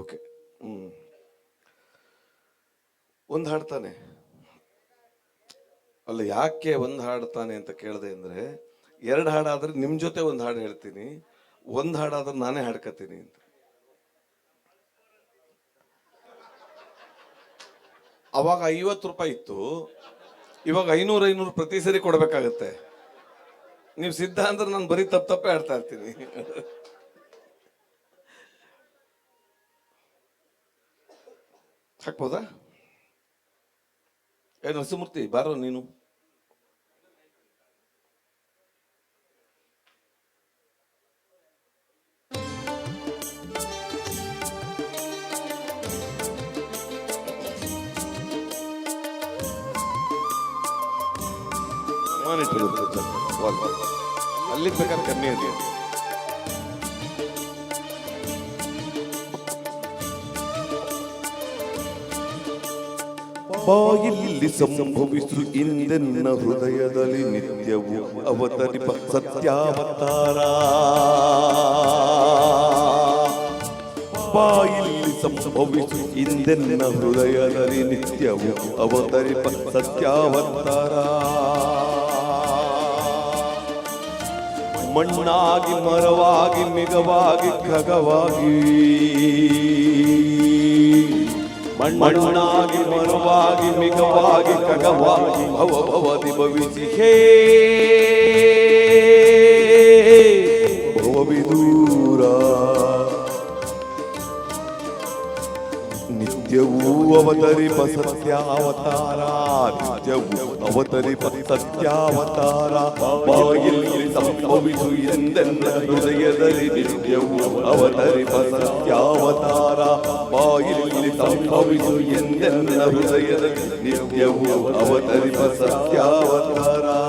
Okay ಹ್ಮ್. ಒಂದು ಹಾಡ್ತಾನೆ. ಅಲ್ಲ, ಯಾಕೆ ಒಂದು ಹಾಡ್ತಾನೆ ಅಂತ ಕೇಳಿದೆ ಅಂದರೆ, ಎರಡು ಹಾಡಾದ್ರೆ ನಿಮ್ಮ ಜೊತೆ ಒಂದು ಹಾಡು ಹೇಳ್ತೀನಿ, ಒಂದು ಹಾಡಾದ್ರೆ ನಾನೇ ಹಾಡ್ಕತೀನಿ ಅಂತ. ಅವಾಗ ಐವತ್ತು ರೂಪಾಯಿ ಇತ್ತು, ಇವಾಗ ಐನೂರು ಐನೂರು ಪ್ರತಿ ಸರಿ ಕೊಡಬೇಕಾಗತ್ತೆ. ನೀವು ಸಿದ್ಧ ಅಂದ್ರೆ ನಾನು ಬರೀ ತಪ್ಪು ತಪ್ಪೇ ಆಡ್ತಾ ಇರ್ತೀನಿ. ಹಾಕ್ಬೋದಾ? ಏ ನರಸಿಂಹಮೂರ್ತಿ ಬಾರೋ ನೀನು. ಮಾನಿಟರ್ ಅಲ್ಲಿ ಬೇಕಾದ್ರೆ ಕಮ್ಮಿ ಇದೆ. ಬಾಯಿಲ್ಲಿ ಸಂಭವಿಸು ಇಂದೆನ್ನ ಹೃದಯದಲ್ಲಿ ನಿತ್ಯವು ಅವತರಿಪ ಸತ್ಯಾವತಾರ. ಬಾಯಿಲ್ಲಿ ಸಂಭವಿಸು ಇಂದೆನ್ನ ಹೃದಯದಲ್ಲಿ ನಿತ್ಯವು ಅವತರಿಪ ಸತ್ಯಾವತಾರ. ಮಣ್ಣಾಗಿ ಮರವಾಗಿ ಮಿಗವಾಗಿ ಖಗವಾಗಿ ಮಣ್ಣಾಗಿ ಮನುವಾಗಿ ಮಿಗವಾಗಿ ಖಗವಾಗಿ ಭವ ಭವದಿ ಭವಿಸಿ ಹೇ ಭವವಿದೂರ ನಿತ್ಯವೂ ಅವತರಿಪ ಸತ್ಯಾವತಾರ. ನಿತ್ಯವೂ ಅವತರಿಪ ಸತ್ಯಾವತಾರ. ಬಾಯಲ್ಲಿ ಸಂಭವಿಸು ಎಂದೆನ್ನ ಹೃದಯದಲ್ಲಿ ನಿತ್ಯವೂ ಅವತರಿಪ ಸತ್ಯಾವತಾರ. ಬಾಯಲ್ಲಿ ಸಂಭವಿಸು ಎಂದೆನ್ನ ಹೃದಯದಲ್ಲಿ ನಿತ್ಯವೂ ಅವತರಿಪ ಸತ್ಯಾವತಾರ.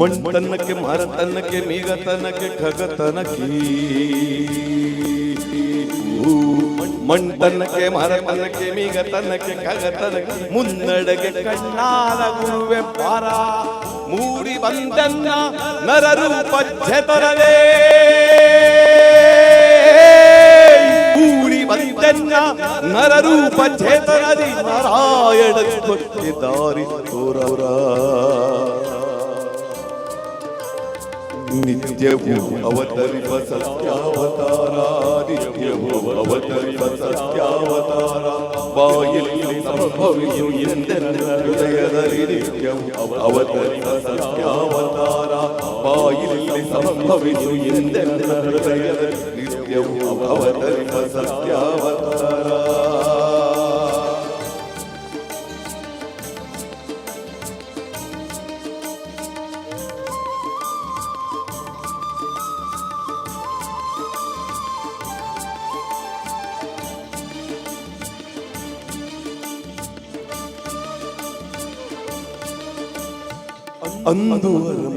ಮಣ್ತನಕ್ಕೆ ಮರತನಕ್ಕೆ ಮೀಗತನಕ್ಕೆ ಖಗತನಕ್ಕೆ ಮಣ್ತನಕ್ಕೆ ಮರತನಕ್ಕೆ ಮೀಗತನಕ್ಕೆ ಖಗತನಕ್ಕೆ ಮುನ್ನಡೆಗೆ ಕಣ್ಣಾದ ಗುರುವೆ ಪಾರ ಮೂಡಿ ಬಂದನ್ನ ನರರೂಪ ಜತರವೇ ಕೂಡಿ ಬಂದನ್ನ ನರರೂಪ ಚೇತನದಿ ನಾರಾಯಣ ಭಕ್ತಿ ದಾರಿ ತೋರವರ ನಿತ್ಯವೂ ಅವತರಿಪ ಸತ್ಯಾವತಾರ ನಿತ್ಯವೂ ಅವತರಿಪ ಸತ್ಯಾವತಾರ ಬಾಯಲ್ಲಿ ಸಂಭವಿಸು ಎಂದೆನ್ನ ಹೃದಯದಲ್ಲಿ ನಿತ್ಯವೂ ಅವತರಿಪ ಸತ್ಯಾವತಾರ ಬಾಯಲ್ಲಿ ಸಂಭವಿಸು ಎಂದೆನ್ನ ಹೃದಯದಲ್ಲಿ ನಿತ್ಯವೂ ಅಂದು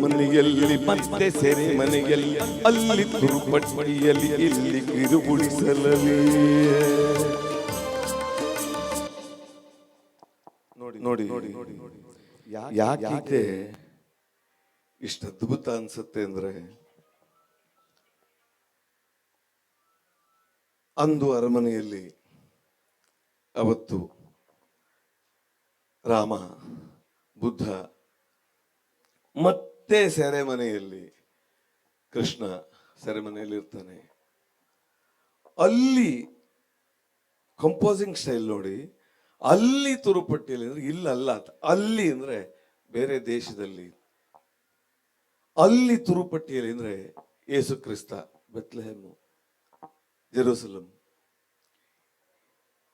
ಮನೆಯಲ್ಲಿ ಮತ್ತೆ ಸೆರೆ ಮನೆಯಲ್ಲಿ ಅಲ್ಲಿ ತುರುಪಟ್ಟಿಯಲ್ಲಿ ಇಲ್ಲಿ ಕಿರುಗುಡಿಸಲಲ್ಲಿ ನೋಡಿ ನೋಡಿ ನೋಡಿ ಯಾಕೆ ಇಷ್ಟು ಅದ್ಭುತ ಅನ್ಸುತ್ತೆ ಅಂದ್ರೆ ಅಂದು ಅರಮನೆಯಲ್ಲಿ ಅವತ್ತು ರಾಮ, ಬುದ್ಧ ಮತ್ತೆ ಸೆರೆಮನೆಯಲ್ಲಿ ಕೃಷ್ಣ ಸೆರೆಮನೆಯಲ್ಲಿ ಇರ್ತಾನೆ ಅಲ್ಲಿ ಕಂಪೋಸಿಂಗ್ ಸ್ಟೈಲ್ ನೋಡಿ, ಅಲ್ಲಿ ತುರುಪಟ್ಟಿಯಲ್ಲಿ ಅಂದ್ರೆ ಇಲ್ಲ ಅಲ್ಲ ಅಲ್ಲಿ ಅಂದ್ರೆ ಬೇರೆ ದೇಶದಲ್ಲಿ, ಅಲ್ಲಿ ತುರುಪಟ್ಟಿಯಲ್ಲಿ ಅಂದ್ರೆ ಯೇಸು ಕ್ರಿಸ್ತ ಬೆತ್ಲೆಹೆಮ್ಮು ಜೆರೂಸಲಂ.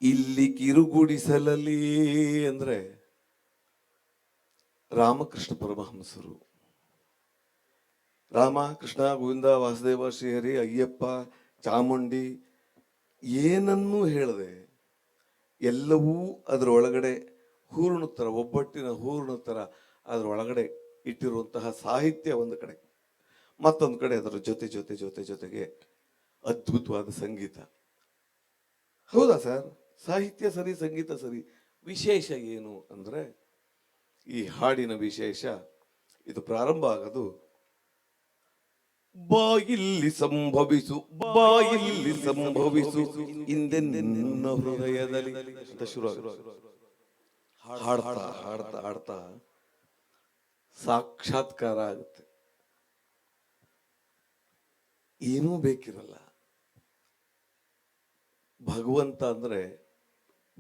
ಇಲ್ಲಿ ಕಿರುಗುಡಿಸಲಲ್ಲಿ ಅಂದ್ರೆ ರಾಮಕೃಷ್ಣ ಪರಮಹಂಸರು. ರಾಮ, ಕೃಷ್ಣ, ಗೋವಿಂದ, ವಾಸುದೇವ, ಶ್ರೀಹರಿ, ಅಯ್ಯಪ್ಪ, ಚಾಮುಂಡಿ, ಏನನ್ನೂ ಹೇಳದೆ ಎಲ್ಲವೂ ಅದರ ಒಳಗಡೆ ಹೂರ್ಣ ಥರ ಒಬ್ಬಟ್ಟಿನ ಹೂರ್ಣ ಥರ ಅದರ ಒಳಗಡೆ ಇಟ್ಟಿರುವಂತಹ ಸಾಹಿತ್ಯ ಒಂದು ಕಡೆ. ಮತ್ತೊಂದು ಕಡೆ ಅದರ ಜೊತೆ ಜೊತೆ ಜೊತೆ, ಜೊತೆಗೆ ಅದ್ಭುತವಾದ ಸಂಗೀತ. ಹೌದಾ ಸರ್? ಸಾಹಿತ್ಯ ಸರಿ, ಸಂಗೀತ ಸರಿ, ವಿಶೇಷ ಏನು ಅಂದ್ರೆ ಈ ಹಾಡಿನ ವಿಶೇಷ ಇದು ಪ್ರಾರಂಭ ಆಗದು. ಬಾಯಿಲ್ಲಿ ಸಂಭವಿಸು ಬಾಯಿಲ್ಲಿ ಸಂಭವಿಸು ಹಿಂದೆ ನಿನ್ನ ಹೃದಯದಲ್ಲಿ. ಹಾಡ್ತಾ ಹಾಡ್ತಾ ಹಾಡ್ತಾ ಸಾಕ್ಷಾತ್ಕಾರ ಆಗುತ್ತೆ. ಏನೂ ಬೇಕಿರಲ್ಲ. ಭಗವಂತ ಅಂದ್ರೆ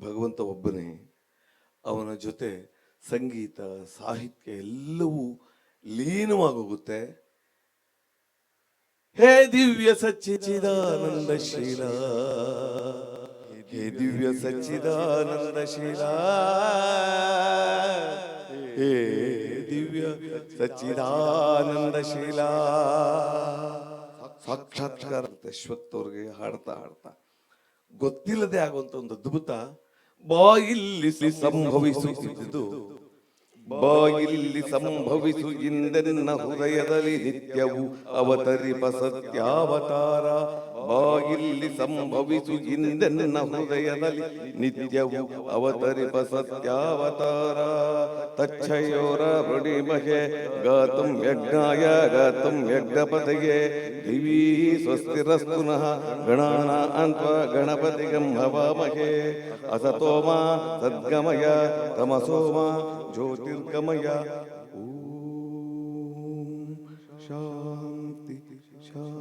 ಭಗವಂತ ಒಬ್ಬನೇ, ಅವನ ಜೊತೆ ಸಂಗೀತ, ಸಾಹಿತ್ಯ ಎಲ್ಲವೂ ಲೀನವಾಗೋಗುತ್ತೆ. ಹೇ ದಿವ್ಯ ಸಚ್ಚಿದಾನಂದ ಶೀಲ, ಹೇ ದಿವ್ಯ ಸಚ್ಚಿದಾನಂದ ಶೀಲ, ಹೇ ದಿವ್ಯ ಸಚ್ಚಿದಾನಂದ ಶೀಲ. ಸಾಕ್ಷಾತ್ಕಾರ ಅಶ್ವತ್ಥವ್ರಿಗೆ ಹಾಡ್ತಾ ಹಾಡ್ತಾ. ಗೊತ್ತಿಲ್ಲದೆ ಆಗುವಂತ ಒಂದು ಅದ್ಭುತ ಬಾಯಿಲ್ಲಿ ಸಂಭವಿಸುತ್ತಿದ್ದು ಬಾಯಿಲ್ಲಿ ಸಂಭವಿಸು ಇಂದೆನ್ನ ಹೃದಯದಲ್ಲಿ ನಿತ್ಯವು ಅವತರಿಪ ಸತ್ಯಾವತಾರ. ಬಾಯಿಲ್ಲಿ ಸಂಭವಿಸು ಇಂದೆನ್ನ ಹೃದಯದಲ್ಲಿ ನಿತ್ಯವು ಅವತರಿಪ ಸತ್ಯಾವತಾರ ತಚ್ಛಯೋರ ಮೃಣಿಮಹೆ ಗಾತುಂ ಯಜ್ಞಾಯ ಗಾತುಂ ಯಜ್ಞಪತಿಗೆ ದಿವೀ ಸ್ವಸ್ತಿರಸ್ತುನಃ ಗಣಾನ ಅಂತ ಗಣಪತಿಗಂ ಹವಾಮಹೆ ಅಸತೋಮ ಸದ್ಗಮಯ ತಮಸೋಮ ಜ್ಯೋತಿರ್ಗಮಯ ಓಂ ಶಾಂತಿ ಶಾಂತಿ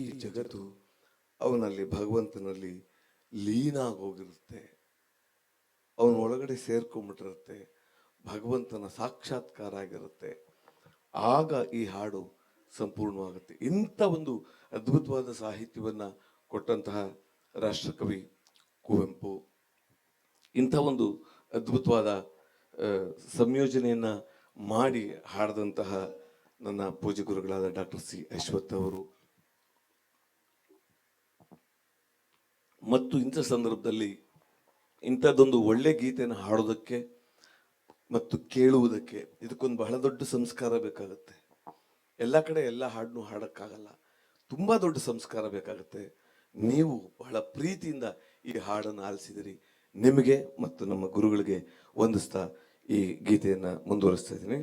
ಇಡೀ ಜಗತ್ತು ಅವನಲ್ಲಿ ಭಗವಂತನಲ್ಲಿ ಲೀನ ಆಗೋಗಿರುತ್ತೆ ಅವನ ಒಳಗಡೆ ಸೇರ್ಕೊಂಡ್ಬಿಟ್ಟಿರುತ್ತೆ ಭಗವಂತನ ಸಾಕ್ಷಾತ್ಕಾರ ಆಗಿರುತ್ತೆ. ಆಗ ಈ ಹಾಡು ಸಂಪೂರ್ಣವಾಗುತ್ತೆ. ಇಂಥ ಒಂದು ಅದ್ಭುತವಾದ ಸಾಹಿತ್ಯವನ್ನ ಕೊಟ್ಟಂತಹ ರಾಷ್ಟ್ರಕವಿ ಕುವೆಂಪು. ಇಂಥ ಒಂದು ಅದ್ಭುತವಾದ ಸಂಯೋಜನೆಯನ್ನು ಮಾಡಿ ಹಾಡಿದಂತಹ ನನ್ನ ಪೂಜೆ ಗುರುಗಳಾದ ಡಾಕ್ಟರ್ ಸಿ ಅಶ್ವಥ್ ಅವರು. ಮತ್ತು ಇಂಥ ಸಂದರ್ಭದಲ್ಲಿ ಇಂಥದ್ದೊಂದು ಒಳ್ಳೆ ಗೀತೆಯನ್ನು ಹಾಡೋದಕ್ಕೆ ಮತ್ತು ಕೇಳುವುದಕ್ಕೆ ಇದಕ್ಕೊಂದು ಬಹಳ ದೊಡ್ಡ ಸಂಸ್ಕಾರ ಬೇಕಾಗುತ್ತೆ. ಎಲ್ಲ ಕಡೆ ಎಲ್ಲ ಹಾಡನ್ನು ಹಾಡೋಕ್ಕಾಗಲ್ಲ. ತುಂಬ ದೊಡ್ಡ ಸಂಸ್ಕಾರ ಬೇಕಾಗುತ್ತೆ. ನೀವು ಬಹಳ ಪ್ರೀತಿಯಿಂದ ಈ ಹಾಡನ್ನು ಆಲಿಸಿದಿರಿ. ನಿಮಗೆ ಮತ್ತು ನಮ್ಮ ಗುರುಗಳಿಗೆ ವಂದಿಸ್ತಾ ಈ ಗೀತೆಯನ್ನು ಮುಂದುವರಿಸ್ತಾ ಇದ್ದೀನಿ.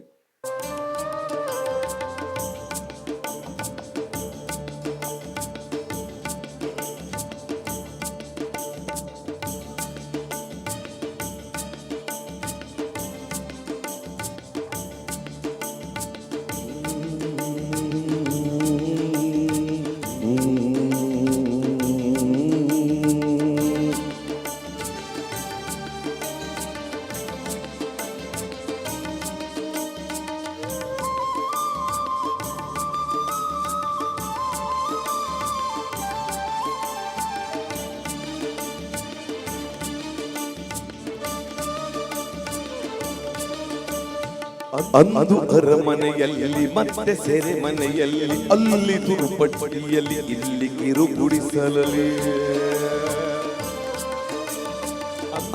ಅಂದು ಅರಮನೆಯಲ್ಲಿ ಮತ್ತೆ ಸೆರೆ ಮನೆಯಲ್ಲಿ ಅಲ್ಲಿ ತುರುಪಟ್ಟಿಯಲ್ಲಿ ಇಲ್ಲಿ ಕಿರುಗುಡಿಸಲಲಿ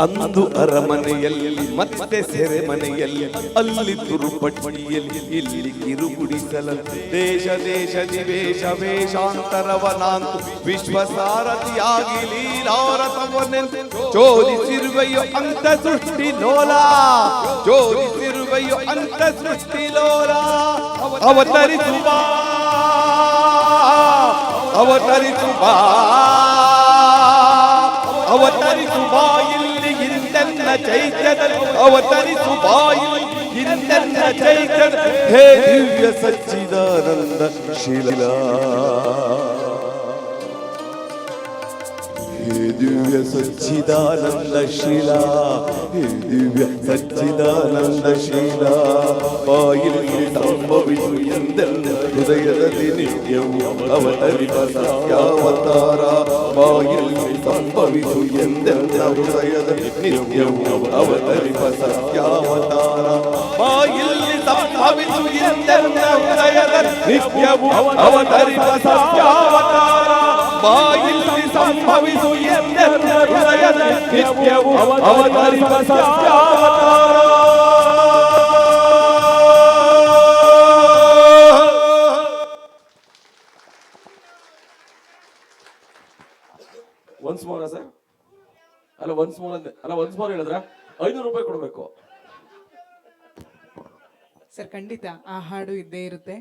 ಅಂದು ಅರಮನೆಯಲ್ಲಿ, ಮತ್ತೆ ಸೆರೆ ಮನೆಯಲ್ಲಿ ಅಲ್ಲಿ ತುರುಪಟ್ಟಿಯಲ್ಲಿ, ಇಲ್ಲಿ ಕಿರುಗುಡಿಸಲ ದೇಶ ದೇಶ ದಿವೇಶ ವೇಷಾಂತರವನಾಂತು ವಿಶ್ವಸಾರಥಿಯಾಗಿ ಲೀಲಾರಥವನೆಂದು ಚೋದಿಸಿರುವೆಯೋ ಅಂತ ಸೃಷ್ಟಿ ಲೋಲ ಚೋದಿಸಿರುವೆಯೋ ಅಂತ ಸೃಷ್ಟಿ ಲೋಲ. ಅವತರಿಸುವ ಅವತರಿಸು ಬಾಯಿಲ್ಲಿ ಹಿಂದೆನ್ನ ಚೈತ್ಯದಲ್ಲಿ ಅವತರಿಸು ಬಾಯಿಲ್ಲಿ ಹಿಂದೆನ್ನ ಚೈತ್ಯದ ಹೇ ದಿವ್ಯ ಸಚ್ಚಿದಾನಂದ ದಿವ್ಯ ಸಚ್ಚಿದಾನಂದ ಶೀಲ, ಹೇ ದಿವ್ಯ ಸಚ್ಚಿದಾನಂದ ಶೀಲ. ಬಾಯಿಲ್ಲಿ ಸಂಭವಿಸು ಎಂದೆಲ್ಲ ಹೃದಯದಲ್ಲಿ ನಿತ್ಯವು ಅವತರಿಪ ಸತ್ಯಾವತಾರ ಬಾಯಿಲ್ಲಿ ಸಂಭವಿಸು ಎಂದೆಲ್ಲ ಹೃದಯದಲ್ಲಿ ನಿತ್ಯವು ಅವತರಿಪ ಸತ್ಯಾವತಾರ ಬಾಯಿಲ್ಲಿ ಸಂಭವಿಸು ಎಂದೆಲ್ಲ ಹೃದಯದಲ್ಲಿ ನಿತ್ಯವು ಅವತರಿಪ ಸತ್ಯಾವತಾರ ಬಾಯಿಲ್ಲಿ ಸಂಭವಿಸು ಎಂದೆಂದ ಅವತರಿಸ ಸತ್ಯಾವತಾರ ಒನ್ಸ್ ಮೋರ ಸರ್ ಅಲ್ಲ ಒನ್ಸ್ ಮೋರ್ ಅಂದೆ. ಅಲ್ಲ ಒನ್ಸ್ ಮೋರ್ ಹೇಳಿದ್ರೆ? ಐನೂರು ರೂಪಾಯಿ ಕೊಡಬೇಕು. ಸರ್, ಖಂಡಿತ ಆ ಹಾಡು ಇದ್ದೇ ಇರುತ್ತೆ.